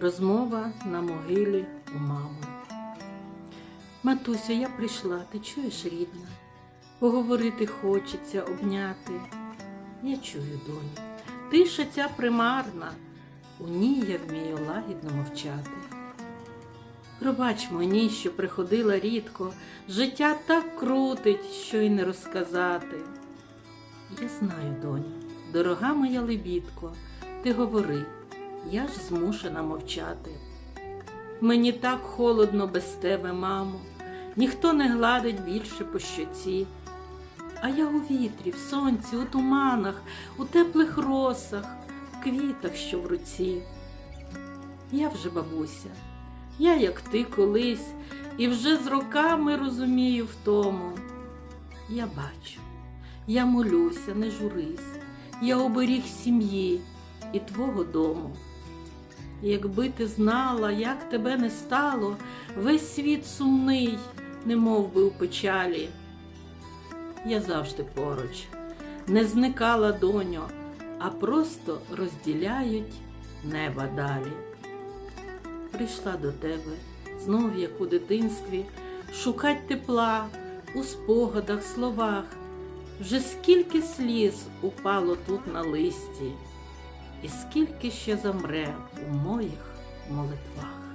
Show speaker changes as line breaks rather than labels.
Розмова на могилі у мами. Матусю, я прийшла, ти чуєш, рідна? Поговорити хочеться, обняти. Я чую, доню, тиша ця примарна, у ній я вмію лагідно мовчати. Пробач мені, що приходила рідко, життя так крутить, що й не розказати. Я знаю, доню, дорога моя лебідко, ти говори, я ж змушена мовчати. Мені так холодно без тебе, мамо, ніхто не гладить більше по щоці. А я у вітрі, в сонці, у туманах, у теплих росах, в квітах, що в руці. Я вже бабуся, я, як ти колись, і вже з роками розумію в тому. Я бачу, я молюся, не журись, я оберіг сім'ї і твого дому. Якби ти знала, як тебе не стало, весь світ сумний, не би у печалі. Я завжди поруч, не зникала доню, а просто розділяють неба далі. Прийшла до тебе, знов як у дитинстві, шукать тепла у спогадах, словах. Вже скільки сліз упало тут на листі, і скільки ще замре у моїх молитвах.